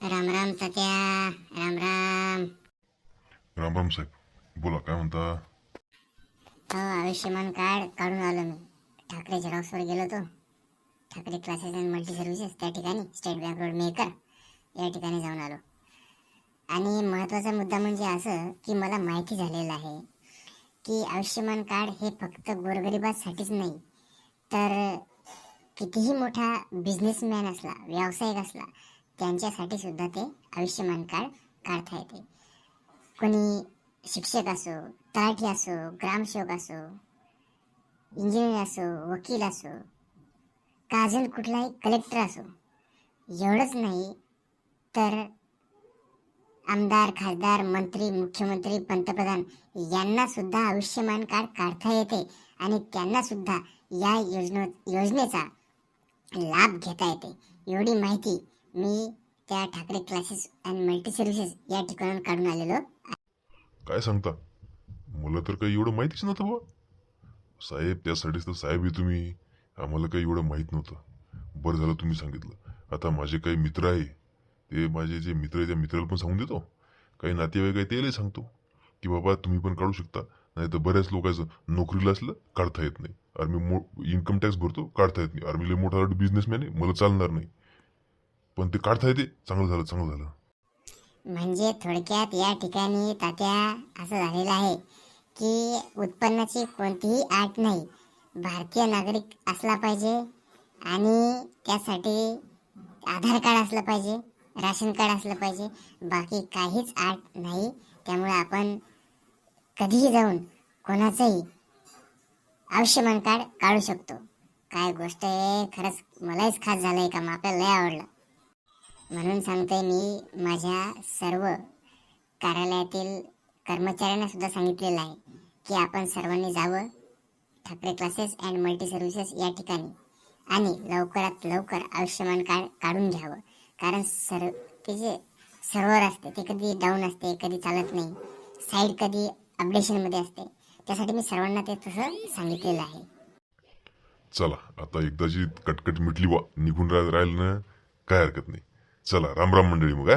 राम राम तात्या राम राम. राम राम साहेब. बोला काय म्हणता? हो आयुष्यमान कार्ड काढून आलो मी. ठाकरे झेरॉक्सवर गेलो होतो. Thackeray classes and multi services त्या ठिकाणी स्टेट बँक रोड मेकर या ठिकाणी जाऊन आलो. आणि महत्त्वाचा मुद्दा म्हणजे असं की मला माहिती झालेलं आहे की आयुष्यमान कार्ड हे फक्त गोरगरिबांसाठीच नाही तर कितीही मोठा बिझनेसमॅन असला व्यावसायिक असला त्यांच्यासाठी सुद्धा ते आयुष्यमान कार्ड काढता येते. कोणी शिक्षक असो तलाठी असो ग्रामसेवक असो इंजिनियर असो वकील असो का अजून कुठलाही कलेक्टर असो एवढंच नाही तर आमदार खासदार मंत्री मुख्यमंत्री पंतप्रधान यांना सुद्धा आयुष्यमान कार्ड काढता येते आणि त्यांना सुद्धा या योजने योजनेचा लाभ घेता येते. एवढी माहिती मी त्या Thackeray classes and multi services या ठिकाणून काढून आलेलो. काय सांगता? मला तर काही एवढं माहितीच नव्हतं बा साहेब त्यासाठीच तर साहेब आहे तुम्ही. आम्हाला काही एवढं माहीत नव्हतं. बरं झालं तुम्ही सांगितलं. आता माझे काही मित्र आहे. ते माझे जे मित्र आहे त्या मित्राला पण सांगून देतो. काही नातेवाईक आहे त्यालाही सांगतो. की बाबा तुम्ही पण काढू शकता. नाही तर बऱ्याच लोकांचं नोकरीला असलं काढता येत नाही. आर्मी मो इन्कम टॅक्स भरतो काढता येत नाही. आर्मीला मोठा बिझनेसमॅन आहे मला चालणार नाही. पण ते काढता येते. चांगलं झालं चांगलं झालं. म्हणजे थोडक्यात या ठिकाणी तात्या असं झालेलं आहे की उत्पन्नाची कोणतीही आट नाही. भारतीय नागरिक असला पाहिजे आणि त्यासाठी आधार कार्ड असलं पाहिजे राशन कार्ड असलं पाहिजे. बाकी काहीच आट नाही. त्यामुळे आपण कधीही जाऊन कोणाचंही आयुष्यमान कार्ड काढू शकतो. काय गोष्ट आहे खरंच मलाच खास झालं आहे का आपल्याला लय आवडलं. म्हणून सांगते मी माझ्या सर्व कार्यालयातील कर्मचाऱ्यांना सुद्धा सांगितलेलं आहे की आपण सर्वांनी जावं Thackeray classes and multi services या ठिकाणी. आणि लवकरात लवकर आयुष्यमान कार्ड काढून घ्यावं. कारण सर ते जे सर्व्हर असते ते कधी डाऊन असते कधी चालत नाही. साईड कधी अपडेशनमध्ये असते. त्यासाठी मी सर्वांना ते तसं सांगितलेलं आहे. चला आता एकदाची कटकट मिटली वा निघून राहिलं ना काय हरकत नाही. चला राम राम मंडळी मग हा?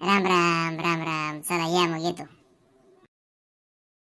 राम राम राम राम. चला या मग येतो.